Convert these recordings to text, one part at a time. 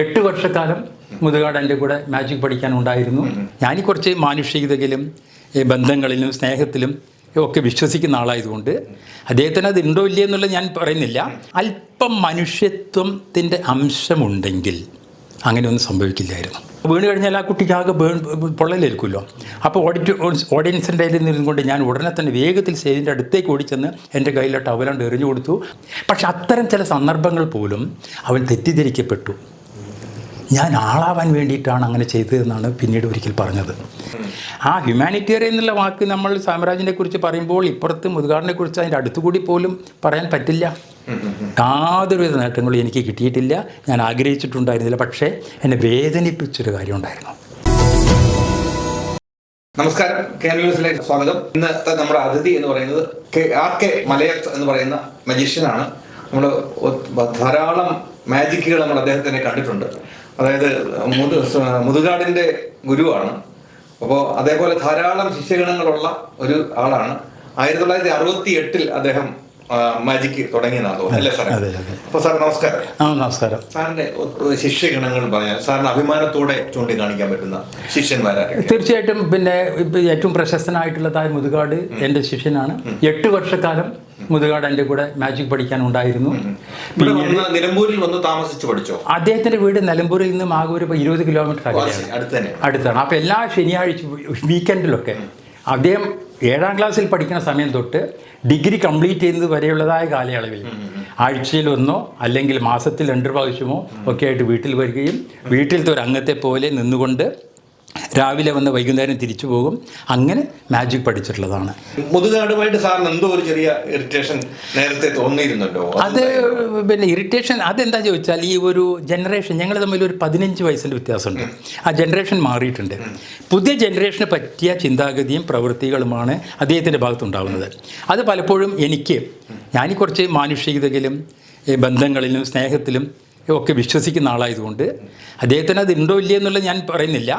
എട്ട് വർഷക്കാലം മുതുകാട് എന്റെ കൂടെ മാജിക് പഠിക്കാനുണ്ടായിരുന്നു ഞാൻ കുറച്ച് മാനുഷികതയിലും ഈ ബന്ധങ്ങളിലും സ്നേഹത്തിലും ഒക്കെ വിശ്വസിക്കുന്ന ആളായതുകൊണ്ട് അദ്ദേഹത്തിന് അത് ഉണ്ടോ ഇല്ലയോ എന്നുള്ളത് ഞാൻ പറയുന്നില്ല. അല്പം മനുഷ്യത്വത്തിന്റെ അംശമുണ്ടെങ്കിൽ അങ്ങനെയൊന്നും സംഭവിക്കില്ലായിരുന്നു. വീണ് കഴിഞ്ഞാൽ ആ കുട്ടിക്ക് ആകെ പൊള്ളലേൽക്കുമല്ലോ. അപ്പോൾ ഓഡിറ്റ് ഓഡിയൻസിന്റെ കയ്യിൽ നിന്നുകൊണ്ട് ഞാൻ ഉടനെ തന്നെ വേഗത്തിൽ സ്റ്റേജിന്റെ അടുത്തേക്ക് ഓടിച്ചെന്ന് എന്റെ കയ്യിലെ ടവലണ്ട് എറിഞ്ഞു കൊടുത്തു. പക്ഷെ അത്തരം ചില സന്ദർഭങ്ങൾ പോലും അവൻ തെറ്റിദ്ധരിക്കപ്പെട്ടു. ഞാൻ ആളാവാൻ വേണ്ടിയിട്ടാണ് അങ്ങനെ ചെയ്തതെന്നാണ് പിന്നീട് ഒരിക്കൽ പറഞ്ഞത്. ആ ഹ്യൂമാനിറ്റേറിയൻ എന്നുള്ള വാക്ക് നമ്മൾ സാമ്രാജ്യനെ കുറിച്ച് പറയുമ്പോൾ ഇപ്പുറത്ത് മുതുകാടിനെ കുറിച്ച് അതിന്റെ അടുത്തുകൂടി പോലും പറയാൻ പറ്റില്ല. യാതൊരുവിധ നേട്ടങ്ങളും എനിക്ക് കിട്ടിയിട്ടില്ല. ഞാൻ ആഗ്രഹിച്ചിട്ടുണ്ടായിരുന്നില്ല. പക്ഷേ എന്നെ വേദനിപ്പിച്ചൊരു കാര്യം ഉണ്ടായിരുന്നു നമസ്കാരം കേരള ന്യൂസിലേക്ക് സ്വാഗതം. ഇന്നത്തെ നമ്മുടെ അതിഥി എന്ന് പറയുന്നത് കെ ആർ കെ മലയത്ത് എന്ന് പറയുന്ന മജീഷ്യനാണ് നമ്മൾ ധാരാളം മാജിക്കുകൾ നമ്മൾ അദ്ദേഹത്തിനെ കണ്ടിട്ടുണ്ട്. അതായത് മുതു മുതുകാടിന്റെ ഗുരുവാണ്. അപ്പോൾ അതേപോലെ ധാരാളം ശിഷ്യഗണങ്ങളുള്ള ഒരു ആളാണ്. ആയിരത്തി തൊള്ളായിരത്തി അറുപത്തി എട്ടിൽ അദ്ദേഹം മാജിക്ക് തുടങ്ങിയതാണ് തോന്നുന്നു അല്ലേ സാറേ. അപ്പോൾ സാർ നമസ്കാരം. ആ നമസ്കാരം. സാറിന്റെ ശിഷ്യഗണങ്ങൾ പറയാൻ സാറിന് അഭിമാനത്തോടെ ചൂണ്ടിക്കാണിക്കാൻ പറ്റുന്ന ശിഷ്യന്മാരാണ് തീർച്ചയായിട്ടും പിന്നെ ഏറ്റവും പ്രശസ്തനായിട്ടുള്ളതായ മുതുകാട് എന്റെ ശിഷ്യനാണ്. എട്ട് വർഷക്കാലം മുതുകാട് എന്റെ കൂടെ മാജിക് പഠിക്കാനുണ്ടായിരുന്നു നിലമ്പൂരിൽ വന്ന് താമസിച്ചു പഠിച്ചോ? അദ്ദേഹത്തിന്റെ വീട് നിലമ്പൂരിൽ നിന്ന് മാകൂർ ഇരുപത് കിലോമീറ്റർ അടുത്താണ്. അപ്പോൾ എല്ലാ ശനിയാഴ്ച വീക്കെൻഡിലൊക്കെ അദ്ദേഹം ഏഴാം ക്ലാസ്സിൽ പഠിക്കുന്ന സമയം തൊട്ട് ഡിഗ്രി കംപ്ലീറ്റ് ചെയ്യുന്നത് വരെയുള്ളതായ കാലയളവിൽ. ആഴ്ചയിൽ ഒന്നോ അല്ലെങ്കിൽ മാസത്തിൽ രണ്ടു പ്രാവശ്യമോ ഒക്കെ ആയിട്ട് വീട്ടിൽ വരികയും വീട്ടിലത്തെ ഒരു അംഗത്തെ പോലെ നിന്നുകൊണ്ട് രാവിലെ വന്ന് വൈകുന്നേരം തിരിച്ചു പോകും. അങ്ങനെ മാജിക് പഠിച്ചിട്ടുള്ളതാണ്. മുതുകാടുമായിട്ട് സാറിന് എന്തോ ഒരു ചെറിയ ഇറിറ്റേഷൻ നേരത്തെ തോന്നിയിരുന്നല്ലോ? അത് പിന്നെ ഇറിറ്റേഷൻ അതെന്താ ചോദിച്ചാൽ ഈ ഒരു ജനറേഷൻ ഞങ്ങൾ തമ്മിൽ ഒരു പതിനഞ്ച് വയസ്സിന്റെ വ്യത്യാസമുണ്ട്. ആ ജനറേഷൻ മാറിയിട്ടുണ്ട്. പുതിയ ജനറേഷന് പറ്റിയ ചിന്താഗതിയും പ്രവൃത്തികളുമാണ് അദ്ദേഹത്തിന്റെ ഭാഗത്തുണ്ടാകുന്നത് അത് പലപ്പോഴും എനിക്ക് ഞാൻ കുറച്ച് മാനുഷികതയിലും ബന്ധങ്ങളിലും സ്നേഹത്തിലും ഒക്കെ വിശ്വസിക്കുന്ന ആളായതുകൊണ്ട് അദ്ദേഹത്തിന് അത് ഉണ്ടോ ഇല്ലേ എന്നുള്ളത് ഞാൻ പറയുന്നില്ല.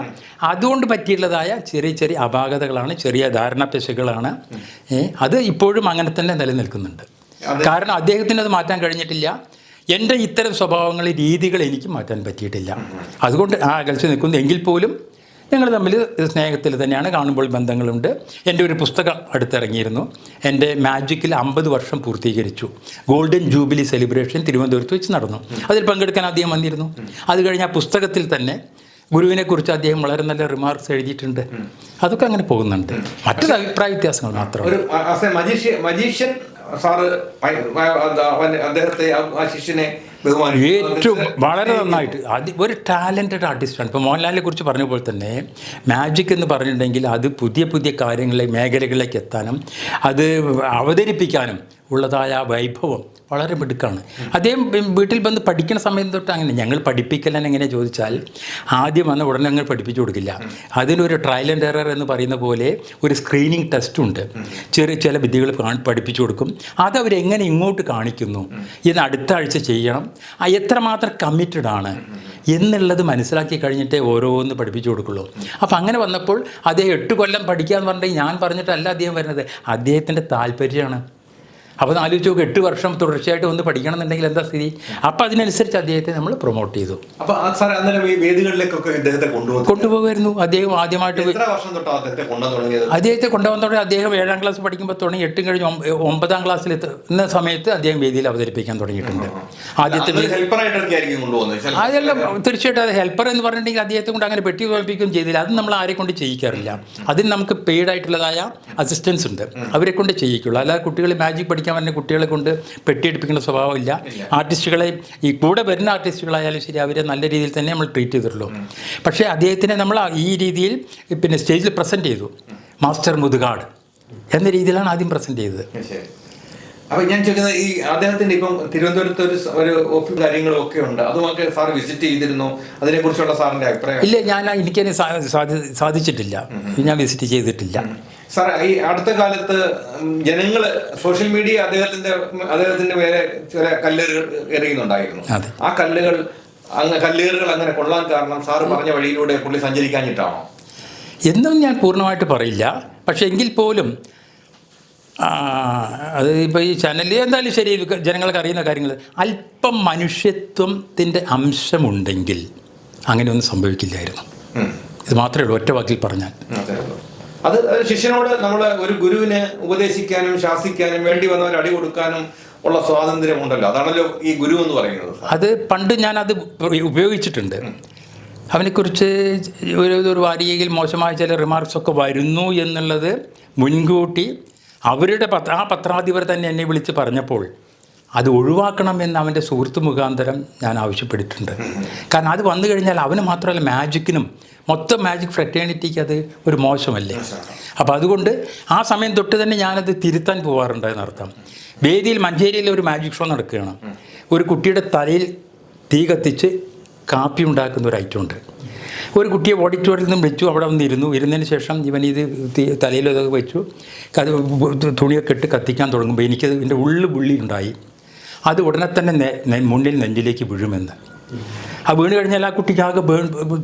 അതുകൊണ്ട് പറ്റിയുള്ളതായ ചെറിയ ചെറിയ അപാകതകളാണ് ചെറിയ ധാരണപ്പെശകളാണ് ഏ, അത് ഇപ്പോഴും അങ്ങനെ തന്നെ നിലനിൽക്കുന്നുണ്ട്. കാരണം അദ്ദേഹത്തിന് അത് മാറ്റാൻ കഴിഞ്ഞിട്ടില്ല. എന്റെ ഇത്തരം സ്വഭാവങ്ങൾ രീതികൾ എനിക്ക് മാറ്റാൻ പറ്റിയിട്ടില്ല. അതുകൊണ്ട് ആ അകൽച്ച നിൽക്കുന്നു. എങ്കിൽ പോലും ഞങ്ങൾ തമ്മിൽ സ്നേഹത്തിൽ തന്നെയാണ് കാണുമ്പോൾ ബന്ധങ്ങളുണ്ട്. എന്റെ ഒരു പുസ്തകം അടുത്തിറങ്ങിയിരുന്നു. എന്റെ മാജിക്കിൽ അമ്പത് വർഷം പൂർത്തീകരിച്ചു. ഗോൾഡൻ ജൂബിലി സെലിബ്രേഷൻ തിരുവനന്തപുരത്ത് വെച്ച് നടന്നു. അതിൽ പങ്കെടുക്കാൻ അദ്ദേഹം വന്നിരുന്നു. അത് കഴിഞ്ഞ് ആ പുസ്തകത്തിൽ തന്നെ ഗുരുവിനെക്കുറിച്ച് അദ്ദേഹം വളരെ നല്ല റിമാർക്സ് എഴുതിയിട്ടുണ്ട്. അതൊക്കെ അങ്ങനെ പോകുന്നുണ്ട്. മറ്റൊരു അഭിപ്രായ വ്യത്യാസങ്ങൾ മാത്രമാണ് മജീഷ്യൻ സാറ് അദ്ദേഹത്തെ ആ ശിഷ്യനെ ഏറ്റവും വളരെ നന്നായിട്ട്. അത് ഒരു ടാലന്റഡ് ആർട്ടിസ്റ്റാണ് ഇപ്പോൾ മോഹൻലാലിനെ കുറിച്ച് പറഞ്ഞ പോലെ തന്നെ മാജിക് എന്ന് പറഞ്ഞിട്ടുണ്ടെങ്കിൽ അത് പുതിയ പുതിയ കാര്യങ്ങളെ മേഖലകളിലേക്ക് എത്താനും അത് അവതരിപ്പിക്കാനും ഉള്ളതായ ആ വൈഭവം വളരെ മിടുക്കാണ്. അദ്ദേഹം വീട്ടിൽ വന്ന് പഠിക്കുന്ന സമയം തൊട്ട് അങ്ങനെ ഞങ്ങൾ പഠിപ്പിക്കലാൻ എങ്ങനെ ചോദിച്ചാൽ ആദ്യം വന്ന ഉടനെ ഞങ്ങൾ പഠിപ്പിച്ചു കൊടുക്കില്ല. അതിനൊരു ട്രയൽ ആൻഡ് എറർ എന്ന് പറയുന്ന പോലെ ഒരു സ്ക്രീനിങ് ടെസ്റ്റ് ഉണ്ട്. ചെറിയ ചില വിദ്യകൾ പഠിപ്പിച്ചു കൊടുക്കും. അത് അവരെങ്ങനെ ഇങ്ങോട്ട് കാണിക്കുന്നു? ഇത് അടുത്ത ആഴ്ച ചെയ്യണം. എത്രമാത്രം കമ്മിറ്റഡ് ആണ്? എന്നുള്ളത് മനസ്സിലാക്കി കഴിഞ്ഞിട്ടേ ഓരോന്ന് പഠിപ്പിച്ചു കൊടുക്കുള്ളൂ. അപ്പോൾ അങ്ങനെ വന്നപ്പോൾ അദ്ദേഹം എട്ട് കൊല്ലം പഠിക്കുക എന്ന് പറഞ്ഞിട്ട് ഞാൻ പറഞ്ഞിട്ടല്ല അദ്ദേഹം വരുന്നത്. അദ്ദേഹത്തിന്റെ താല്പര്യമാണ്. അപ്പോൾ ആലോചിച്ച് നോക്കുക എട്ട് വർഷം തുടർച്ചയായിട്ട് ഒന്ന് പഠിക്കണം എന്നുണ്ടെങ്കിൽ എന്താ സ്ഥിതി? അപ്പോൾ അതിനനുസരിച്ച് അദ്ദേഹത്തെ നമ്മൾ പ്രൊമോട്ട് ചെയ്തു. അപ്പോൾ സാർ അന്നേരം ഈ വേദികളിലേക്കൊക്കെ ഇദ്ദേഹത്തെ കൊണ്ടുപോകും കൊണ്ടുപോകുമായിരുന്നു. അദ്ദേഹം ആദ്യമായിട്ട് എത്ര വർഷം തൊട്ടോ അദ്ദേഹത്തെ കൊണ്ടു തുടങ്ങിയത്? അദ്ദേഹത്തെ കൊണ്ടുവന്നതോടെ അദ്ദേഹം ഏഴാം ക്ലാസ് പഠിക്കുമ്പോൾ തുടങ്ങി എട്ടും കഴിഞ്ഞ് ഒമ്പ- ഒമ്പതാം ക്ലാസ്സിൽ എത്തുന്ന സമയത്ത് അദ്ദേഹം വേദിയിൽ അവതരിപ്പിക്കാൻ തുടങ്ങിയിട്ടുണ്ട്. ആദ്യത്തെ അതെല്ലാം തീർച്ചയായിട്ടും അത് ഹെൽപ്പർ എന്ന് പറഞ്ഞിട്ടുണ്ടെങ്കിൽ അദ്ദേഹത്തെ കൊണ്ട് അങ്ങനെ പെട്ടി തോൽപ്പിക്കുകയും ചെയ്തില്ല. അത് നമ്മൾ ആരെ കൊണ്ട് ചെയ്യിക്കാറില്ല. അതിന് നമുക്ക് പെയ്ഡ് ആയിട്ടുള്ളതായ അസിസ്റ്റൻസ് ഉണ്ട്. അവരെ കൊണ്ട് ചെയ്യിക്കുള്ളൂ. അല്ലാതെ കുട്ടികൾ മാജിക് പഠിക്കാൻ വരുന്ന കുട്ടികളെ കൊണ്ട് പെട്ടിയെടുപ്പിക്കുന്ന സ്വഭാവമില്ല ആർട്ടിസ്റ്റുകളെ ഈ കൂടെ വരുന്ന ആർട്ടിസ്റ്റുകളായാലും ശരി അവരെ നല്ല രീതിയിൽ തന്നെ നമ്മൾ ട്രീറ്റ് ചെയ്തിട്ടുള്ളൂ. പക്ഷേ അദ്ദേഹത്തിനെ നമ്മൾ ഈ രീതിയിൽ പിന്നെ സ്റ്റേജിൽ പ്രസന്റ് ചെയ്തു. മാസ്റ്റർ മുതുകാട് എന്ന രീതിയിലാണ് ആദ്യം പ്രസന്റ് ചെയ്തത്. അപ്പൊ ഞാൻ ചോദിക്കുന്നത് ഈ അദ്ദേഹത്തിന്റെ ഇപ്പം തിരുവനന്തപുരത്ത് ഒരു ഒരു ഓഫീസ് കാര്യങ്ങളും ഒക്കെ ഉണ്ട്. അതുമൊക്കെ സാർ വിസിറ്റ് ചെയ്തിരുന്നു. അതിനെ കുറിച്ചുള്ള സാറിന്റെ അഭിപ്രായം? ഇല്ല ഞാൻ എനിക്കതിന് സാധിച്ചിട്ടില്ല. ഞാൻ വിസിറ്റ് ചെയ്തിട്ടില്ല. സാർ ഈ അടുത്ത കാലത്ത് ജനങ്ങൾ സോഷ്യൽ മീഡിയ അദ്ദേഹത്തിന്റെ അദ്ദേഹത്തിന്റെ മേലെ ചില കല്ലുകൾ എറിയുന്നുണ്ടായിരുന്നു. ആ കല്ലുകൾ അങ്ങ് കല്ലുകൾ അങ്ങനെ കൊള്ളാൻ കാരണം സാറ് പറഞ്ഞ വഴിയിലൂടെ പുള്ളി സഞ്ചരിക്കാഞ്ഞിട്ടാണോ? എന്നും ഞാൻ പൂർണമായിട്ട് പറയില്ല. പക്ഷേ എങ്കിൽ പോലും അത് ഇപ്പോൾ ഈ ചാനലിൽ എന്തായാലും ശരി ജനങ്ങൾക്ക് അറിയുന്ന കാര്യങ്ങൾ അല്പം മനുഷ്യത്വത്തിന്റെ അംശമുണ്ടെങ്കിൽ അങ്ങനെയൊന്നും സംഭവിക്കില്ലായിരുന്നു. ഇത് മാത്രമേ ഉള്ളൂ ഒറ്റ വാക്കിൽ പറഞ്ഞാൽ. അതെ, ശിഷ്യനോട് നമ്മൾ ഒരു ഗുരുവിനെ ഉപദേശിക്കാനും ശാസിക്കാനും വേണ്ടി വന്നവർ അടി കൊടുക്കാനും ഉള്ള സ്വാതന്ത്ര്യമുണ്ടല്ലോ. അതാണല്ലോ ഈ ഗുരു എന്ന് പറയുന്നത്. അത് പണ്ട് ഞാൻ അത് ഉപയോഗിച്ചിട്ടുണ്ട്. അവനെക്കുറിച്ച് ഒരു ഒരു വാരികയിൽ മോശമായ ചില റിമാർക്സൊക്കെ വരുന്നു എന്നുള്ളത് മുൻകൂട്ടി അവരുടെ പത്ര ആ പത്രാധിപർ തന്നെ എന്നെ വിളിച്ച് പറഞ്ഞപ്പോൾ അത് ഒഴിവാക്കണമെന്ന് അവന്റെ സുഹൃത്ത് മുഖാന്തരം ഞാൻ ആവശ്യപ്പെട്ടിട്ടുണ്ട്. കാരണം അത് വന്നു കഴിഞ്ഞാൽ അവന് മാത്രമല്ല മാജിക്കിനും മൊത്തം മാജിക് ഫ്രറ്റേണിറ്റിക്ക് അത് ഒരു മോശമല്ലേ? അപ്പോൾ അതുകൊണ്ട് ആ സമയം തൊട്ട് തന്നെ ഞാനത് തിരുത്താൻ പോകാറുണ്ട് എന്നർത്ഥം. വേദിയിൽ മഞ്ചേരിയിൽ ഒരു മാജിക് ഷോ നടക്കുകയാണ്. ഒരു കുട്ടിയുടെ തലയിൽ തീ കത്തിച്ച് കാപ്പി ഉണ്ടാക്കുന്ന ഒരു ഐറ്റം ഉണ്ട്. ഒരു കുട്ടിയെ ഓഡിറ്റോറിയത്തിൽ നിന്ന് വിളിച്ചു അവിടെ വന്നിരുന്നു ഇരുന്നതിന് ശേഷം ഇവൻ ഇത് തലയിലൊക്കെ വെച്ചു. അത് തുണിയൊക്കെ ഇട്ട് കത്തിക്കാൻ തുടങ്ങുമ്പോൾ എനിക്കത് എന്റെ ഉള്ളു പുള്ളി ഉണ്ടായി അത് ഉടനെ തന്നെ മുന്നിൽ നെഞ്ചിലേക്ക് വീഴുമെന്ന്. ആ വീണ് കഴിഞ്ഞാൽ ആ കുട്ടിക്ക് ആകെ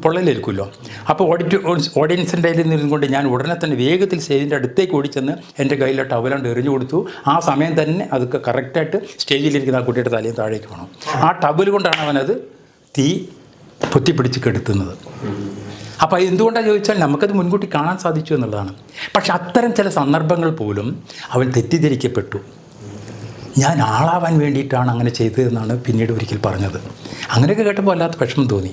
പൊള്ളലേൽക്കുമല്ലോ. അപ്പോൾ ഓഡിറ്റോ ഓഡിയൻസിന്റെ കയ്യിൽ നിന്നുകൊണ്ട് ഞാൻ ഉടനെ തന്നെ വേഗത്തിൽ സ്റ്റേജിന്റെ അടുത്തേക്ക് ഓടിച്ചെന്ന് എന്റെ കയ്യിലെ ടവലാണ്ട് എറിഞ്ഞു കൊടുത്തു. ആ സമയം തന്നെ അതൊക്കെ കറക്റ്റായിട്ട് സ്റ്റേജിലിരിക്കുന്ന ആ കുട്ടിയുടെ തലയും താഴേക്ക് വേണം. ആ ടവൽ കൊണ്ടാണ് അവനത് തീ പൊത്തിപ്പിടിച്ച് കെടുത്തുന്നത്. അപ്പോൾ എന്തുകൊണ്ടാണ് ചോദിച്ചാൽ നമുക്കത് മുൻകൂട്ടി കാണാൻ സാധിച്ചു എന്നുള്ളതാണ്. പക്ഷെ അത്തരം ചില സന്ദർഭങ്ങൾ പോലും അവൻ തെറ്റിദ്ധരിക്കപ്പെട്ടു. ഞാൻ ആളാവാൻ വേണ്ടിയിട്ടാണ് അങ്ങനെ ചെയ്തതെന്നാണ് പിന്നീട് ഒരിക്കൽ പറഞ്ഞത്. അങ്ങനെയൊക്കെ കേട്ടപ്പോൾ അല്ലാത്ത വിഷമം തോന്നി.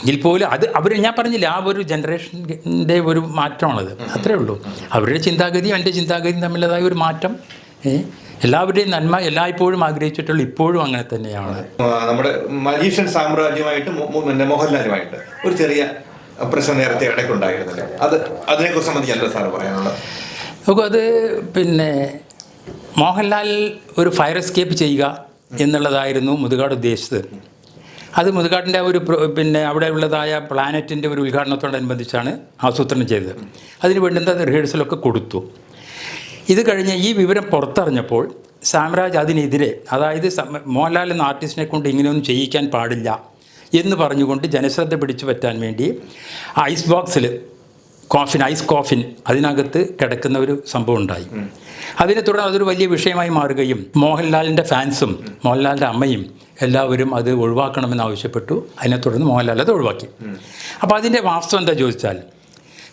എങ്കിൽ പോലും അത് അവർ ഞാൻ പറഞ്ഞില്ല ആ ഒരു ജനറേഷന്റെ ഒരു മാറ്റമാണത്. അത്രേ ഉള്ളൂ. അവരുടെ ചിന്താഗതിയും എന്റെ ചിന്താഗതിയും തമ്മിലതായ ഒരു മാറ്റം. എല്ലാവരുടെയും നന്മ എല്ലായ്പ്പോഴും ആഗ്രഹിച്ചിട്ടുള്ള ഇപ്പോഴും അങ്ങനെ തന്നെയാണ്. നമ്മുടെ മജീഷ്യൻ സാമ്രാജ്യമായിട്ട് മോഹൻലാലുമായിട്ട് ഒരു ചെറിയ പ്രശ്നം നേരത്തെ ഇടയ്ക്കുണ്ടായിരുന്നില്ല. അത് അതിനെക്കുറിച്ച് സംബന്ധിച്ച് എന്താ സാറ് പറയാനുള്ളത്. നോക്കൂ അത് പിന്നെ മോഹൻലാൽ ഒരു ഫയർ എസ്കേപ്പ് ചെയ്യുക എന്നുള്ളതായിരുന്നു മുതുകാട് ഉദ്ദേശിച്ചത്. അത് മുതുകാടിന്റെ ഒരു പിന്നെ അവിടെ ഉള്ളതായ പ്ലാനറ്റിന്റെ ഒരു ഉദ്ഘാടനത്തോടനുബന്ധിച്ചാണ് ആസൂത്രണം ചെയ്തത്. അതിന് എന്താ റിഹേഴ്സലൊക്കെ കൊടുത്തു. ഇത് കഴിഞ്ഞ് ഈ വിവരം പുറത്തറിഞ്ഞപ്പോൾ സാമ്രാജ് അതിനെതിരെ അതായത് മോഹൻലാൽ എന്ന ആർട്ടിസ്റ്റിനെ കൊണ്ട് ഇങ്ങനെയൊന്നും ചെയ്യിക്കാൻ പാടില്ല എന്ന് പറഞ്ഞുകൊണ്ട് ജനശ്രദ്ധ പിടിച്ചു പറ്റാൻ വേണ്ടി ഐസ് ബോക്സിൽ കോഫിൻ ഐസ് കോഫിൻ അതിനകത്ത് കിടക്കുന്ന ഒരു സംഭവം ഉണ്ടായി. അതിനെ തുടർന്ന് അതൊരു വലിയ വിഷയമായി മാറുകയും മോഹൻലാലിന്റെ ഫാൻസും മോഹൻലാലിന്റെ അമ്മയും എല്ലാവരും അത് ഒഴിവാക്കണമെന്ന് ആവശ്യപ്പെട്ടു. അതിനെ തുടർന്ന് മോഹൻലാൽ അത് ഒഴിവാക്കി. അപ്പോൾ അതിന്റെ വാസ്തവം എന്താ ചോദിച്ചാൽ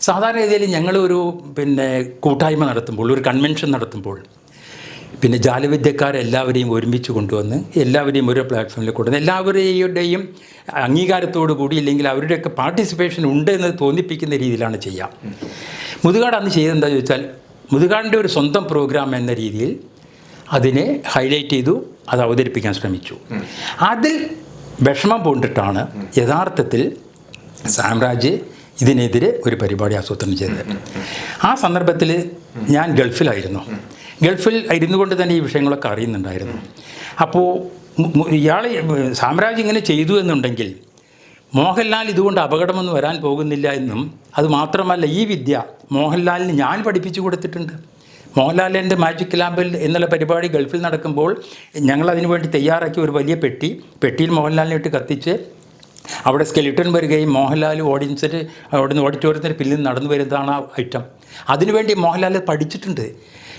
സാധാരണ രീതിയിൽ ഞങ്ങളൊരു പിന്നെ കൂട്ടായ്മ നടത്തുമ്പോൾ ഒരു കൺവെൻഷൻ നടത്തുമ്പോൾ പിന്നെ ജാലവിദ്യക്കാരെല്ലാവരെയും ഒരുമിച്ച് കൊണ്ടുവന്ന് എല്ലാവരെയും ഒരു പ്ലാറ്റ്ഫോമിൽ കൊണ്ടുവന്ന് എല്ലാവരുടെയും അംഗീകാരത്തോടു കൂടി ഇല്ലെങ്കിൽ അവരുടെയൊക്കെ പാർട്ടിസിപ്പേഷൻ ഉണ്ട് എന്ന് തോന്നിപ്പിക്കുന്ന രീതിയിലാണ് ചെയ്യുക മുതുകാട് അന്ന് ചെയ്തെന്താ ചോദിച്ചാൽ മുതുകാടിന്റെ ഒരു സ്വന്തം പ്രോഗ്രാം എന്ന രീതിയിൽ അതിനെ ഹൈലൈറ്റ് ചെയ്തു അത് അവതരിപ്പിക്കാൻ ശ്രമിച്ചു. അതിൽ വിഷമം പൂണ്ടിട്ടാണ് യഥാർത്ഥത്തിൽ സാമ്രാജ്യ ഇതിനെതിരെ ഒരു പരിപാടി ആസൂത്രണം ചെയ്തത്. ആ സന്ദർഭത്തിൽ ഞാൻ ഗൾഫിലായിരുന്നു. ഗൾഫിൽ ഇരുന്നു കൊണ്ട് തന്നെ ഈ വിഷയങ്ങളൊക്കെ അറിയുന്നുണ്ടായിരുന്നു. അപ്പോൾ ഇയാൾ സാമ്രാജ്യം ഇങ്ങനെ ചെയ്തു എന്നുണ്ടെങ്കിൽ മോഹൻലാൽ ഇതുകൊണ്ട് അപകടമൊന്നും വരാൻ പോകുന്നില്ല എന്നും അതുമാത്രമല്ല ഈ വിദ്യ മോഹൻലാലിന് ഞാൻ പഠിപ്പിച്ചു കൊടുത്തിട്ടുണ്ട്. മോഹൻലാലിന്റെ മാജിക് ലാമ്പിൽ എന്നുള്ള പരിപാടി ഗൾഫിൽ നടക്കുമ്പോൾ ഞങ്ങൾ അതിനു വേണ്ടി തയ്യാറാക്കിയ ഒരു വലിയ പെട്ടി പെട്ടിയിൽ മോഹൻലാലിനെ ഇട്ട് കത്തിച്ച് അവിടെ സ്കെലിട്ടൺ വരികയും മോഹൻലാൽ ഓഡിയൻസിൽ അവിടുന്ന് ഓഡിറ്റോറിയത്തിന് പിന്നിൽ നടന്നു വരുന്നതാണ് ആ ഐറ്റം അതിനുവേണ്ടി മോഹൻലാൽ പഠിച്ചിട്ടുണ്ട്.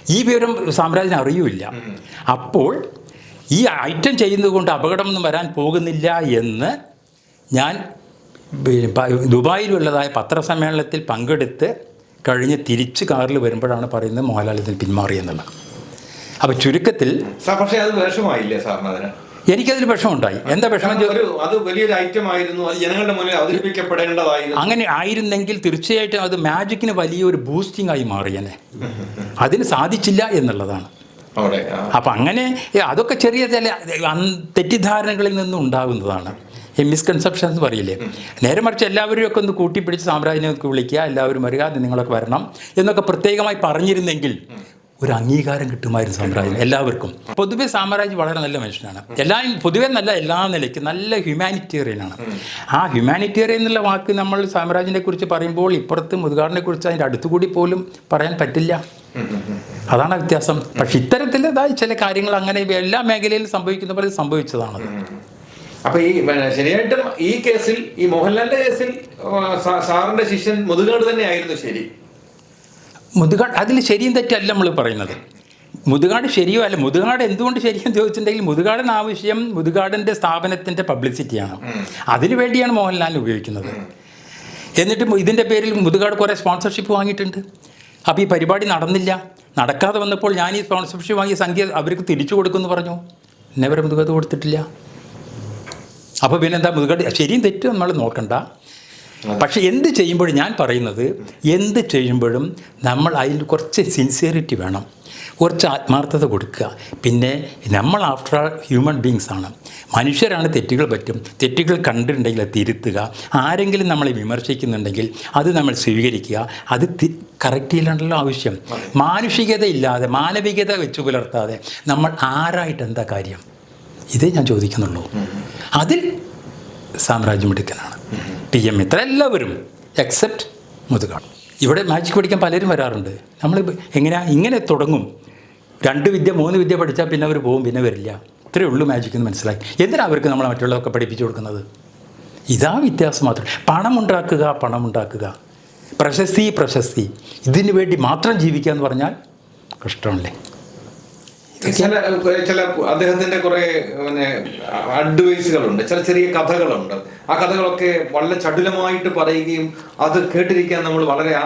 ഈ വിവരം സാമ്രാജ്യം അറിയൂല അപ്പോൾ ഈ ഐറ്റം ചെയ്യുന്നതുകൊണ്ട് അപകടമൊന്നും വരാൻ പോകുന്നില്ല എന്ന് ഞാൻ ദുബായിലുള്ളതായ പത്രസമ്മേളനത്തിൽ പങ്കെടുത്ത് കഴിഞ്ഞ് തിരിച്ച് കാറിൽ വരുമ്പോഴാണ് പറയുന്നത് മോഹൻലാൽ ഇതിൽ പിന്മാറി എന്നുള്ളത് അപ്പോൾ ചുരുക്കത്തിൽ സാർ പക്ഷേ അത് വേഷമായില്ലേ സാറിന് അതിന്? എനിക്കതിൽ വിഷമുണ്ടായി എന്താ വിഷമം അത് വലിയൊരു ഐറ്റം ആയിരുന്നു. അത് ജനങ്ങളുടെ മുന്നിൽ അവതരിപ്പിക്കപ്പെടേണ്ടതായിരുന്നു. അങ്ങനെ ആയിരുന്നെങ്കിൽ തീർച്ചയായിട്ടും അത് മാജിക്കിന് വലിയൊരു ബൂസ്റ്റിംഗ് ആയി മാറിയനെ അതിന് സാധിച്ചില്ല എന്നുള്ളതാണ്. അപ്പം അങ്ങനെ അതൊക്കെ ചെറിയ ചില തെറ്റിദ്ധാരണകളിൽ നിന്നും ഉണ്ടാകുന്നതാണ്. ഈ മിസ്കൺസെപ്ഷൻസ് പറയില്ലേ? നേരെ മറിച്ച് എല്ലാവരും ഒക്കെ ഒന്ന് കൂട്ടിപ്പിടിച്ച് സാമ്രാജ്യം വിളിക്കുക എല്ലാവരും വരിക നിങ്ങളൊക്കെ വരണം എന്നൊക്കെ പ്രത്യേകമായി പറഞ്ഞിരുന്നെങ്കിൽ ഒരു അംഗീകാരം കിട്ടുമായിരുന്നു സാമ്രാജ്യം എല്ലാവർക്കും. പൊതുവെ സാമ്രാജ്യം വളരെ നല്ല മനുഷ്യനാണ്. എല്ലാ പൊതുവെ നല്ല എല്ലാ നിലയ്ക്കും നല്ല ഹ്യൂമാനിറ്റേറിയൻ ആണ്. ആ ഹ്യൂമാനിറ്റേറിയൻ എന്നുള്ള വാക്ക് നമ്മൾ സാമ്രാജ്യനെ കുറിച്ച് പറയുമ്പോൾ ഇപ്പുറത്ത് മുതുകാടിനെ കുറിച്ച് അതിന്റെ അടുത്തുകൂടി പോലും പറയാൻ പറ്റില്ല. അതാണ് വ്യത്യാസം. പക്ഷെ ഇത്തരത്തിലേതായ ചില കാര്യങ്ങൾ അങ്ങനെ എല്ലാ മേഖലയിലും സംഭവിക്കുന്ന പോലെ സംഭവിച്ചതാണത് അപ്പൊ ഈ ശരിയായിട്ടും ഈ കേസിൽ ഈ മോഹൻലാലിന്റെ കേസിൽ സാറിന്റെ ശിഷ്യൻ മുതുകാട് തന്നെ ആയിരുന്നു ശരി. മുതുകാട് അതിൽ ശരിയും തെറ്റല്ല നമ്മൾ പറയുന്നത്. മുതുകാട് ശരിയോ അല്ല മുതുകാട് എന്തുകൊണ്ട് ശരിയെന്ന് ചോദിച്ചിട്ടുണ്ടെങ്കിൽ മുതുകാടിന് ആവശ്യം മുതുകാടിന്റെ സ്ഥാപനത്തിന്റെ പബ്ലിസിറ്റിയാണ്. അതിനു വേണ്ടിയാണ് മോഹൻലാൽ ഉപയോഗിക്കുന്നത്. എന്നിട്ട് ഇതിന്റെ പേരിൽ മുതുകാട് കുറേ സ്പോൺസർഷിപ്പ് വാങ്ങിയിട്ടുണ്ട്. അപ്പോൾ ഈ പരിപാടി നടന്നില്ല. നടക്കാതെ വന്നപ്പോൾ ഞാൻ ഈ സ്പോൺസർഷിപ്പ് വാങ്ങിയ സംഖ്യ അവർക്ക് തിരിച്ചു കൊടുക്കുമെന്ന് പറഞ്ഞു. എന്നെ വരെ മുതുകാട് കൊടുത്തിട്ടില്ല. അപ്പോൾ പിന്നെന്താ മുതുകാട് ശരിയും തെറ്റും നമ്മൾ നോക്കണ്ട. പക്ഷെ എന്ത് ചെയ്യുമ്പോഴും ഞാൻ പറയുന്നത് എന്ത് ചെയ്യുമ്പോഴും നമ്മൾ അതിൽ കുറച്ച് സിൻസിയറിറ്റി വേണം. കുറച്ച് ആത്മാർത്ഥത കൊടുക്കുക. പിന്നെ നമ്മൾ ആഫ്റ്റർ ആൾ ഹ്യൂമൻ ബീങ്സ് ആണ്. മനുഷ്യരാണ് തെറ്റുകൾ പറ്റും. തെറ്റുകൾ കണ്ടിട്ടുണ്ടെങ്കിൽ അത് തിരുത്തുക. ആരെങ്കിലും നമ്മളെ വിമർശിക്കുന്നുണ്ടെങ്കിൽ അത് നമ്മൾ സ്വീകരിക്കുക. അത് കറക്റ്റ് ചെയ്യലാണല്ലോ ആവശ്യം. മാനുഷികത ഇല്ലാതെ മാനവികത വെച്ച് പുലർത്താതെ നമ്മൾ ആരായിട്ട് എന്താ കാര്യം? ഇതേ ഞാൻ ചോദിക്കുന്നുള്ളൂ. അതിൽ സാമ്രാജ്യം എടുക്കലാണ്. ടി എം മിത്ര എല്ലാവരും എക്സെപ്റ്റ് മുതുകാട് ഇവിടെ മാജിക് പഠിക്കാൻ പലരും വരാറുണ്ട്. നമ്മൾ എങ്ങനെയാ ഇങ്ങനെ തുടങ്ങും. രണ്ട് വിദ്യ മൂന്ന് വിദ്യ പഠിച്ചാൽ പിന്നെ അവർ പോകും പിന്നെ വരില്ല. ഇത്രയേ ഉള്ളൂ മാജിക് എന്ന് മനസ്സിലാക്കി. എന്തിനാണ് അവർക്ക് നമ്മൾ മറ്റുള്ളവർക്ക് പഠിപ്പിച്ചു കൊടുക്കുന്നത്? ഇതാ വ്യത്യാസം മാത്രം. പണം ഉണ്ടാക്കുക പണം ഉണ്ടാക്കുക പ്രശസ്തി പ്രശസ്തി. ഇതിനു വേണ്ടി മാത്രം ജീവിക്കുക എന്ന് പറഞ്ഞാൽ കഷ്ടമല്ലേ ചില ചില അദ്ദേഹത്തിന്റെ കുറെ പിന്നെ അഡ്വൈസുകളുണ്ട് ചില ചെറിയ കഥകളുണ്ട്. ആ കഥകളൊക്കെ വളരെ ചടുലമായിട്ട് പറയുകയും അത് കേട്ടിരിക്കാൻ നമ്മൾ വളരെ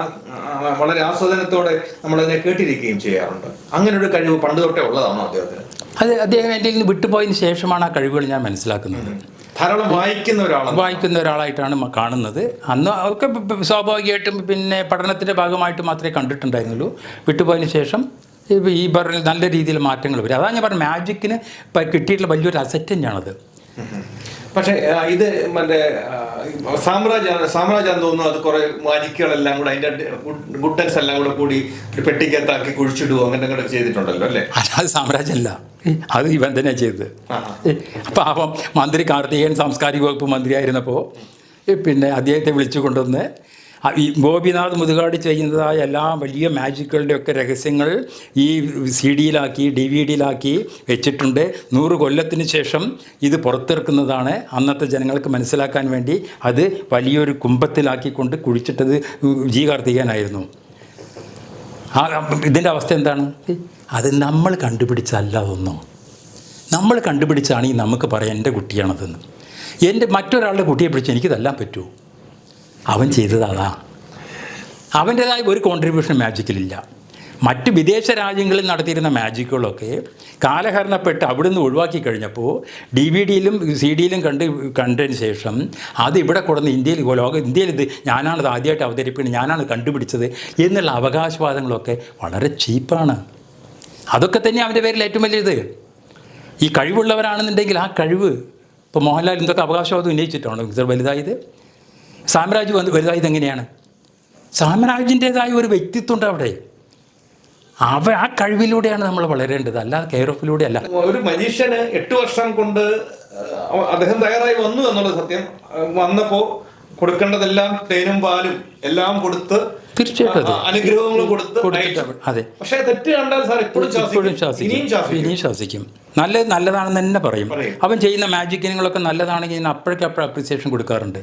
വളരെ ആസ്വാദനത്തോടെ നമ്മൾ അതിനെ കേട്ടിരിക്കുകയും ചെയ്യാറുണ്ട്. അങ്ങനെ ഒരു കഴിവ് പണ്ട് തൊട്ടേ ഉള്ളതാണോ അദ്ദേഹത്തിന്? അത് അദ്ദേഹം എന്റെ നിന്ന് വിട്ടുപോയതിന് ശേഷമാണ് ആ കഴിവുകൾ ഞാൻ മനസ്സിലാക്കുന്നത്. ധാരാളം വായിക്കുന്ന ഒരാളാണ്. വായിക്കുന്ന ഒരാളായിട്ടാണ് കാണുന്നത്. അന്ന് അവർക്ക് സ്വാഭാവികമായിട്ടും പിന്നെ പഠനത്തിന്റെ ഭാഗമായിട്ട് മാത്രമേ കണ്ടിട്ടുണ്ടായിരുന്നുള്ളൂ. വിട്ടുപോയതിന് ശേഷം ഈ- ഈ പറഞ്ഞ നല്ല രീതിയിൽ മാറ്റങ്ങൾ വരും. അതാണ് ഞാൻ പറഞ്ഞ മാജിക്കിന് കിട്ടിയിട്ടുള്ള വലിയൊരു അസറ്റ് തന്നെയാണത്. പക്ഷെ ഇത് മറ്റേ സാമ്രാജ്യ സാമ്രാജ്യം തോന്നുന്നു അത് കുറെ മാജിക്കുകളെല്ലാം കൂടെ അതിന്റെ ഗുഡൻസ് എല്ലാം കൂടെ കൂടി ഒരു പെട്ടിക്കകത്താക്കി കുഴിച്ചിടുവോ അങ്ങനെ കൂടെ ചെയ്തിട്ടുണ്ടല്ലോ അല്ലേ? അല്ലാതെ സാമ്രാജ്യമല്ല. അത് ഇവൻ തന്നെ ചെയ്തത്. അപ്പൊ പാപം മന്ത്രി കാർത്തികേയൻ സാംസ്കാരിക വകുപ്പ് മന്ത്രിയായിരുന്നപ്പോൾ ഈ പിന്നെ അദ്ദേഹത്തെ വിളിച്ചു കൊണ്ടുവന്ന് ഈ ഗോപിനാഥ് മുതുകാട് ചെയ്യുന്നതായ എല്ലാ വലിയ മാജിക്കുകളുടെ ഒക്കെ രഹസ്യങ്ങൾ ഈ സി ഡിയിലാക്കി ഡി വി ഡിയിലാക്കി വെച്ചിട്ടുണ്ട്. നൂറ് കൊല്ലത്തിന് ശേഷം ഇത് പുറത്തിറക്കുന്നതാണ്. അന്നത്തെ ജനങ്ങൾക്ക് മനസ്സിലാക്കാൻ വേണ്ടി അത് വലിയൊരു കുംഭത്തിലാക്കിക്കൊണ്ട് കുഴിച്ചിട്ടത് ജി കാർത്തികനായിരുന്നു ആ ഇതിന്റെ അവസ്ഥ എന്താണ്? അത് നമ്മൾ കണ്ടുപിടിച്ചല്ല അതൊന്നും. നമ്മൾ കണ്ടുപിടിച്ചാണ് കണ്ടുപിടിച്ചാണെങ്കിൽ നമുക്ക് പറയാം എന്റെ കുട്ടിയാണതെന്ന്. എന്റെ മറ്റൊരാളുടെ കുട്ടിയെ പിടിച്ച് എനിക്ക് തല്ലാൻ പറ്റുമോ? അവൻ ചെയ്തത് അതാ. അവന്റേതായ ഒരു കോൺട്രിബ്യൂഷൻ മാജിക്കിലില്ല മറ്റ് വിദേശ രാജ്യങ്ങളിൽ നടത്തിയിരുന്ന മാജിക്കുകളൊക്കെ കാലഹരണപ്പെട്ട് അവിടുന്ന് ഒഴിവാക്കി കഴിഞ്ഞപ്പോൾ ഡി വി ഡിയിലും സി ഡിയിലും കണ്ട് കണ്ടതിന് ശേഷം അത് ഇവിടെ കൊടുന്ന് ഇന്ത്യയിൽ ലോക ഇന്ത്യയിൽ ഇത് ഞാനാണ് ഇത് ആദ്യമായിട്ട് അവതരിപ്പിക്കുന്നത് ഞാനാണ് കണ്ടുപിടിച്ചത് എന്നുള്ള അവകാശവാദങ്ങളൊക്കെ വളരെ ചീപ്പാണ്. അതൊക്കെ തന്നെ അവന്റെ പേരിൽ ഏറ്റവും വലിയത്. ഈ കഴിവുള്ളവരാണെന്നുണ്ടെങ്കിൽ ആ കഴിവ് ഇപ്പോൾ മോഹൻലാൽ എന്തൊക്കെ അവകാശവാദം ഉന്നയിച്ചിട്ടാണോ? ഇത് വലുതായത്? സാമ്രാജ്യം വലുതായത് എങ്ങനെയാണ് സാമ്രാജ്യന്റേതായ ഒരു വ്യക്തിത്വം ഉണ്ട് അവിടെ. അവ ആ കഴിവിലൂടെയാണ് നമ്മൾ വളരേണ്ടത്. അല്ലാതെ കെയർ ഓഫിലൂടെ അല്ല. ഒരു മജീഷ്യന് എട്ട് വർഷം കൊണ്ട് അദ്ദേഹം തയ്യാറായി വന്നു എന്നുള്ളത് സത്യം. വന്നപ്പോൾ വന്നപ്പോ കൊടുക്കേണ്ടതെല്ലാം തേനും പാലും എല്ലാം കൊടുത്ത് തീർച്ചയായിട്ടും അനുഗ്രഹങ്ങൾ കൊടുത്ത് അതെ. പക്ഷേ തെറ്റ് കണ്ടാൽ സാർ എപ്പോഴും ശാസിക്കും. ഇനിയും ശാസിക്കും. നല്ല നല്ലതാണെന്ന് തന്നെ പറയും. പറയും. അവൻ ചെയ്യുന്ന മാജിക് ഇനങ്ങളൊക്കെ നല്ലതാണെങ്കിൽ ഞാൻ അപ്പോഴേക്കപ്പോഴും അപ്രിസിയേഷൻ കൊടുക്കാറുണ്ട്.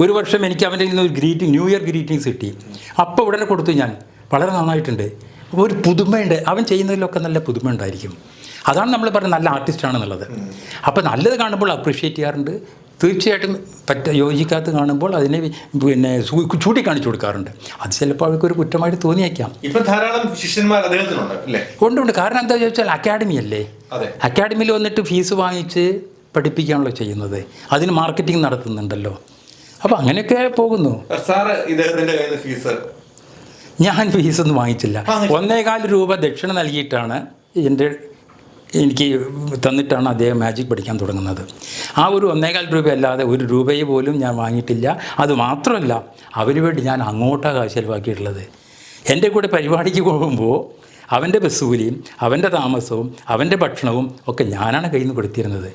ഒരു വർഷം എനിക്ക് അവന്റെ നിന്ന് ഒരു ഗ്രീറ്റിംഗ് ന്യൂ ഇയർ ഗ്രീറ്റിംഗ്സ് കിട്ടി. അപ്പോൾ ഉടനെ കൊടുത്തു ഞാൻ. വളരെ നന്നായിട്ടുണ്ട്. അപ്പോൾ ഒരു പുതുമയുണ്ട്. അവൻ ചെയ്യുന്നതിലൊക്കെ നല്ല പുതുമ ഉണ്ടായിരിക്കും അതാണ് നമ്മൾ പറയുന്നത് നല്ല ആർട്ടിസ്റ്റ് ആണെന്നുള്ളത്. അപ്പോൾ നല്ലത് കാണുമ്പോൾ അപ്രീഷിയേറ്റ് ചെയ്യാറുണ്ട്. തീർച്ചയായിട്ടും പറ്റ യോജിക്കാത്ത കാണുമ്പോൾ അതിനെ പിന്നെ ചൂണ്ടിക്കാണിച്ചു കൊടുക്കാറുണ്ട്. അത് ചിലപ്പോൾ അവർക്ക് ഒരു കുറ്റമായിട്ട് തോന്നിയേക്കാം. ഇപ്പം ധാരാളം ശിഷ്യന്മാർ അദ്ദേഹത്തിനുണ്ട് ഉണ്ട് ഉണ്ട്. കാരണം എന്താ ചോദിച്ചാൽ അക്കാഡമി അല്ലേ? അക്കാഡമിയിൽ വന്നിട്ട് ഫീസ് വാങ്ങിച്ച് പഠിപ്പിക്കാനുള്ള ചെയ്യുന്നത്. അതിന് മാർക്കറ്റിംഗ് നടത്തുന്നുണ്ടല്ലോ. അപ്പോൾ അങ്ങനെയൊക്കെ പോകുന്നു. സാറ് കയ്യിൽ നിന്ന് ഫീസ് ഞാൻ ഫീസൊന്നും വാങ്ങിച്ചില്ല. ഒന്നേകാൽ രൂപ ദക്ഷിണ നൽകിയിട്ടാണ് എന്റെ എനിക്ക് തന്നിട്ടാണ് അദ്ദേഹം മാജിക് പഠിക്കാൻ തുടങ്ങുന്നത്. ആ ഒരു ഒന്നേകാൽ രൂപ അല്ലാതെ ഒരു രൂപയെ പോലും ഞാൻ വാങ്ങിയിട്ടില്ല. അത് മാത്രമല്ല അവന് വേണ്ടി ഞാൻ അങ്ങോട്ടാണ് കാശ് ചെലവാക്കിയിട്ടുള്ളത്. എന്റെ കൂടെ പരിപാടിക്ക് പോകുമ്പോൾ അവന്റെ ബസ് കൂലിയും അവന്റെ താമസവും അവന്റെ ഭക്ഷണവും ഒക്കെ ഞാനാണ് കയ്യിൽ നിന്ന് കൊടുത്തിരുന്നത്.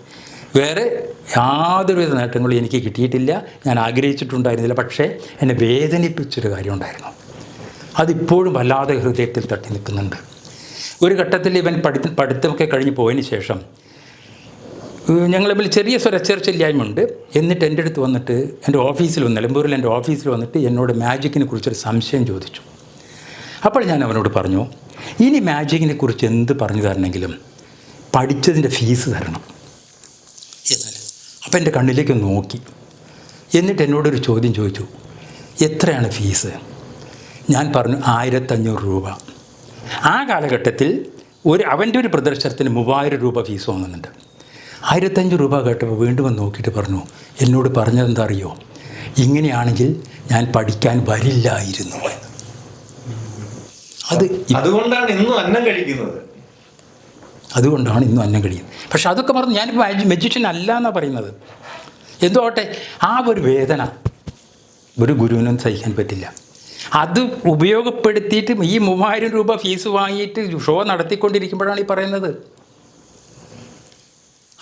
വേറെ യാതൊരുവിധ നേട്ടങ്ങളും എനിക്ക് കിട്ടിയിട്ടില്ല. ഞാൻ ആഗ്രഹിച്ചിട്ടുണ്ടായിരുന്നില്ല. പക്ഷേ എന്നെ വേദനിപ്പിച്ചൊരു കാര്യമുണ്ടായിരുന്നു അതിപ്പോഴും വല്ലാതെ ഹൃദയത്തിൽ തട്ടി നിൽക്കുന്നുണ്ട്. ഒരു ഘട്ടത്തിൽ ഇവൻ പഠിത്ത പഠിത്തമൊക്കെ കഴിഞ്ഞ് പോയതിന് ശേഷം ഞങ്ങൾ തമ്മിൽ ചെറിയ സ്വരച്ചേർച്ചില്ലായ്മയുണ്ട് എന്നിട്ട് എന്റെ അടുത്ത് വന്നിട്ട് എന്റെ ഓഫീസിൽ വന്ന് നിലമ്പൂരിൽ എന്റെ ഓഫീസിൽ വന്നിട്ട് എന്നോട് മാജിക്കിനെ കുറിച്ചൊരു സംശയം ചോദിച്ചു. അപ്പോൾ ഞാൻ അവനോട് പറഞ്ഞു ഇനി മാജിക്കിനെ കുറിച്ച് എന്ത് പറഞ്ഞു തരണമെങ്കിലും പഠിച്ചതിന്റെ ഫീസ് തരണം. എന്നാൽ അപ്പം എന്റെ കണ്ണിലേക്ക് നോക്കി. എന്നിട്ട് എന്നോടൊരു ചോദ്യം ചോദിച്ചു എത്രയാണ് ഫീസ്? ഞാൻ പറഞ്ഞു ആയിരത്തഞ്ഞൂറ് രൂപ. ആ കാലഘട്ടത്തിൽ ഒരു അവന്റെ ഒരു പ്രദർശനത്തിന് മൂവായിരം രൂപ ഫീസ് വാങ്ങുന്നുണ്ട്. ആയിരത്തഞ്ച് രൂപ കേട്ടപ്പോൾ വീണ്ടും വന്ന് നോക്കിയിട്ട് പറഞ്ഞു എന്നോട് പറഞ്ഞതെന്താ അറിയോ? ഇങ്ങനെയാണെങ്കിൽ ഞാൻ പഠിക്കാൻ വരില്ലായിരുന്നു എന്ന്. അത് അതുകൊണ്ടാണ് ഇന്നും അന്നം കഴിക്കുന്നത്. അതുകൊണ്ടാണ് ഇന്നും അന്നം കഴിയുന്നത് പക്ഷെ അതൊക്കെ പറഞ്ഞു ഞാനിപ്പോൾ മെജിഷ്യൻ അല്ല എന്നാണ് പറയുന്നത്. എന്തോ ആ ഒരു വേദന ഒരു ഗുരുവിനും സഹിക്കാൻ പറ്റില്ല. അത് ഉപയോഗപ്പെടുത്തിയിട്ട് ഈ മൂവായിരം രൂപ ഫീസ് വാങ്ങിയിട്ട് ഷോ നടത്തിക്കൊണ്ടിരിക്കുമ്പോഴാണ് ഈ പറയുന്നത്.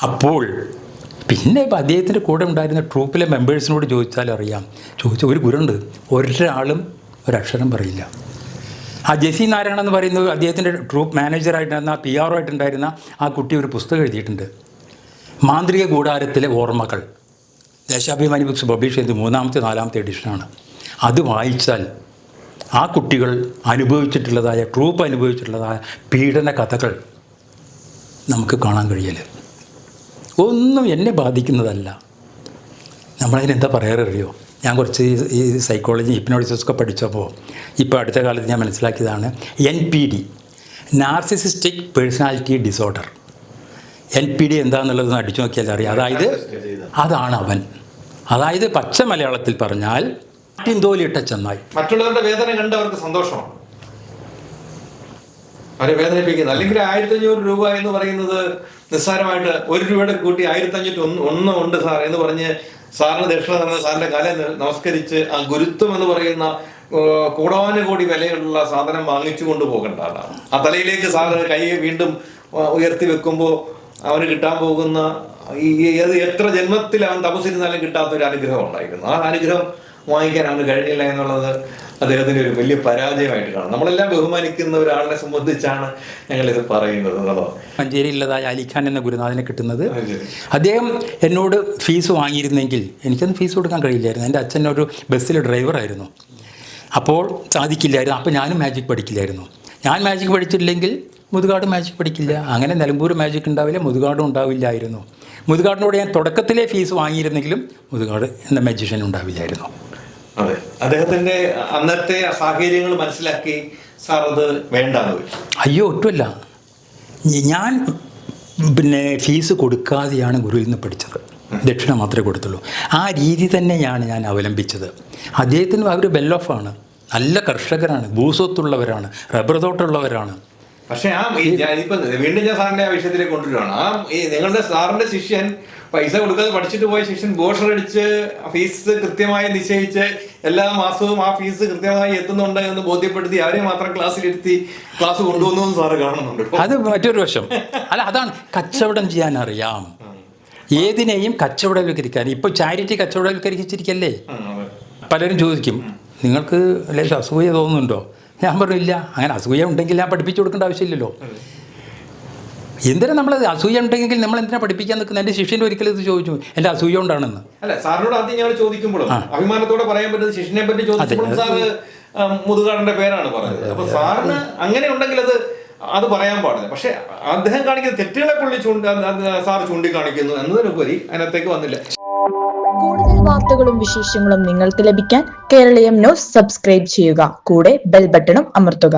അപ്പോൾ പിന്നെ അദ്ദേഹത്തിന്റെ കൂടെ ഉണ്ടായിരുന്ന ട്രൂപ്പിലെ മെമ്പേഴ്സിനോട് ചോദിച്ചാൽ അറിയാം. ചോദിച്ച ഒരു ഗുരുണ്ട് ഒരാളും ഒരക്ഷരം പറയില്ല. ആ ജെസി നാരായണ എന്ന് പറയുന്നത് അദ്ദേഹത്തിന്റെ ട്രൂപ്പ് മാനേജറായിട്ടുണ്ടായിരുന്ന പി ആർ ആയിട്ടുണ്ടായിരുന്ന ആ കുട്ടി ഒരു പുസ്തകം എഴുതിയിട്ടുണ്ട്. മാന്ത്രിക കൂടാരത്തിലെ ഓർമ്മകൾ. ദേശാഭിമാനി ബുക്സ് പബ്ലിഷ് ചെയ്ത് മൂന്നാമത്തെ നാലാമത്തെ എഡിഷനാണ് അത് വായിച്ചാൽ ആ കുട്ടികൾ അനുഭവിച്ചിട്ടുള്ളതായ ട്രൂപ്പ് അനുഭവിച്ചിട്ടുള്ളതായ പീഡന കഥകൾ നമുക്ക് കാണാൻ കഴിയൽ. ഒന്നും എന്നെ ബാധിക്കുന്നതല്ല. നമ്മളതിനെന്താ പറയാററിയോ ഞാൻ കുറച്ച് ഈ- ഈ സൈക്കോളജി ഹിപ്നോളിസിസ് ഒക്കെ പഠിച്ചപ്പോൾ ഇപ്പോൾ അടുത്ത കാലത്ത് ഞാൻ മനസ്സിലാക്കിയതാണ് N P D narcissistic personality disorder N P D എന്താണെന്നുള്ളതൊന്ന് അടിച്ചു നോക്കിയാൽ അറിയാം. അതായത് അതാണ് അവൻ. അതായത് പച്ച മലയാളത്തിൽ പറഞ്ഞാൽ തോലിയിട്ട ചെന്നായി മറ്റുള്ളവരുടെ വേദന കണ്ട് അവർക്ക് സന്തോഷമാണ് അവരെ വേദനിപ്പിക്കുന്നത്. അല്ലെങ്കിൽ ആയിരത്തി അഞ്ഞൂറ് രൂപ എന്ന് പറയുന്നത് നിസ്സാരമായിട്ട് ഒരു രൂപയുടെ കൂട്ടി ആയിരത്തി അഞ്ഞൂറ്റി ഒന്ന് ഒന്ന് ഉണ്ട് സാർ എന്ന് പറഞ്ഞ് സാറിന് ദക്ഷിണ തന്ന സാറിന്റെ കല നമസ്കരിച്ച് ആ ഗുരുത്വം എന്ന് പറയുന്ന കോടാനുകോടി വിലയുള്ള സാധനം വാങ്ങിച്ചു കൊണ്ട് പോകേണ്ട ആ തലയിലേക്ക് സാർ കൈ വീണ്ടും ഉയർത്തി വെക്കുമ്പോൾ അവന് കിട്ടാൻ പോകുന്ന ഈ എത്ര ജന്മത്തിൽ അവൻ തപസ്സിരുന്നാലും കിട്ടാത്ത ഒരു അനുഗ്രഹം ഉണ്ടായിരുന്നു. ആ അനുഗ്രഹം വാങ്ങിക്കാൻ അവന് കഴിഞ്ഞില്ല എന്നുള്ളത് അദ്ദേഹത്തിന് ഒരു വലിയ പരാജയമായിട്ട് കാണും നമ്മളെല്ലാം ബഹുമാനിക്കുന്ന ഒരാളിനെ സംബന്ധിച്ചാണ് ഞങ്ങൾ ഇത് പറയുന്നത് മഞ്ചേരിയിലുള്ളതായ അലിഖാൻ എന്ന ഗുരുനാഥനെ കിട്ടുന്നത്. അദ്ദേഹം എന്നോട് ഫീസ് വാങ്ങിയിരുന്നെങ്കിൽ എനിക്കൊന്നും ഫീസ് കൊടുക്കാൻ കഴിയില്ലായിരുന്നു. എന്റെ അച്ഛൻ ഒരു ബസ്സിലെ ഡ്രൈവറായിരുന്നു അപ്പോൾ സാധിക്കില്ലായിരുന്നു. അപ്പോൾ ഞാനും മാജിക് പഠിക്കില്ലായിരുന്നു. ഞാൻ മാജിക് പഠിച്ചില്ലെങ്കിൽ മുതുകാട് മാജിക് പഠിക്കില്ല. അങ്ങനെ നിലമ്പൂർ മാജിക് ഉണ്ടാവില്ല മുതുകാടും ഉണ്ടാവില്ലായിരുന്നു. മുതുകാടിനോട് ഞാൻ തുടക്കത്തിലെ ഫീസ് വാങ്ങിയിരുന്നെങ്കിലും മുതുകാട് എന്ന മാജിഷ്യൻ ഉണ്ടാവില്ലായിരുന്നു. അതെ. അദ്ദേഹത്തിന്റെ അന്നത്തെ സാഹചര്യങ്ങൾ മനസ്സിലാക്കി സാർ അത് വേണ്ടാന്ന് വെച്ചു. അയ്യോ ഒട്ടുമല്ല. ഞാൻ പിന്നെ ഫീസ് കൊടുക്കാതെയാണ് ഗുരുവിൽ നിന്ന് പഠിച്ചത്. ദക്ഷിണ മാത്രമേ കൊടുത്തുള്ളൂ. ആ രീതി തന്നെയാണ് ഞാൻ അവലംബിച്ചത്. അദ്ദേഹത്തിന് അവർ ബെൽ ഓഫ് ആണ്. നല്ല കർഷകരാണ്. ഭൂസ്വത്തുള്ളവരാണ്. റബ്ബർ തോട്ടമുള്ളവരാണ് പക്ഷേ ആ വീണ്ടും ഞാൻ സാറിന്റെ ആ വിഷയത്തിലേക്ക് കൊണ്ടുവരികയാണ്. ആ നിങ്ങളുടെ സാറിന്റെ ശിഷ്യൻ പൈസ കൊടുക്കാതെ പഠിച്ചിട്ട് പോയ ശേഷം ബോഷർ അടിച്ച് ഫീസ് കൃത്യമായി നിശ്ചയിച്ച് എല്ലാ മാസവും ആ ഫീസ് കൃത്യമായി എത്തുന്നുണ്ട് എന്ന് ബോധ്യപ്പെടുത്തി അവരെ മാത്രം ക്ലാസ്സിലിരുത്തി ക്ലാസ് കൊണ്ടുവന്നു സാറ് കാണുന്നുണ്ട് അത് മറ്റൊരു വശം. അല്ല അതാണ് കച്ചവടം ചെയ്യാൻ അറിയാം ഏതിനെയും കച്ചവടവൽക്കരിക്കാൻ ഇപ്പോൾ ചാരിറ്റി കച്ചവടവൽക്കരിച്ചിരിക്കല്ലേ പലരും ചോദിക്കും നിങ്ങൾക്ക് ലേശം അസൂയ തോന്നുന്നുണ്ടോ? ഞാൻ പറഞ്ഞില്ല അങ്ങനെ അസൂയ ഉണ്ടെങ്കിൽ ഞാൻ പഠിപ്പിച്ചു കൊടുക്കേണ്ട ആവശ്യമില്ലല്ലോ. എന്തിനാ നമ്മൾ അസൂയ ഉണ്ടെങ്കിൽ നമ്മൾ എന്തിനാ പഠിപ്പിക്കാൻ നിൽക്കുന്നത്? എന്റെ ശിഷ്യന്റെ ഒരിക്കലും ഇത് ചോദിച്ചു. എന്റെ അസൂയ കൊണ്ടാണെന്ന്. അല്ല സാറിനോട് ആദ്യം ഞങ്ങൾ ചോദിക്കുമ്പോഴും അഭിമാനത്തോടെ പറയാൻ പറ്റുന്ന ശിഷ്യനെ പറ്റി ചോദിക്കുമ്പോഴും സാറ് ആ, പേരാണ് പറഞ്ഞത് അപ്പൊ സാറിന് അങ്ങനെ ഉണ്ടെങ്കിൽ അത് അത് പറയാൻ പാടില്ല. പക്ഷെ അദ്ദേഹം കാണിക്കുന്ന തെറ്റുകളെ പുള്ളി ചൂണ്ടി സാർ ചൂണ്ടിക്കാണിക്കുന്നു എന്നതിനുപരി അതിനകത്തേക്ക് വന്നില്ല. കൂടുതൽ വാർത്തകളും വിശേഷങ്ങളും നിങ്ങൾക്ക് ലഭിക്കാൻ കേരളീയം ന്യൂസ് സബ്സ്ക്രൈബ് ചെയ്യുക. കൂടെ ബെൽ ബട്ടണും അമർത്തുക.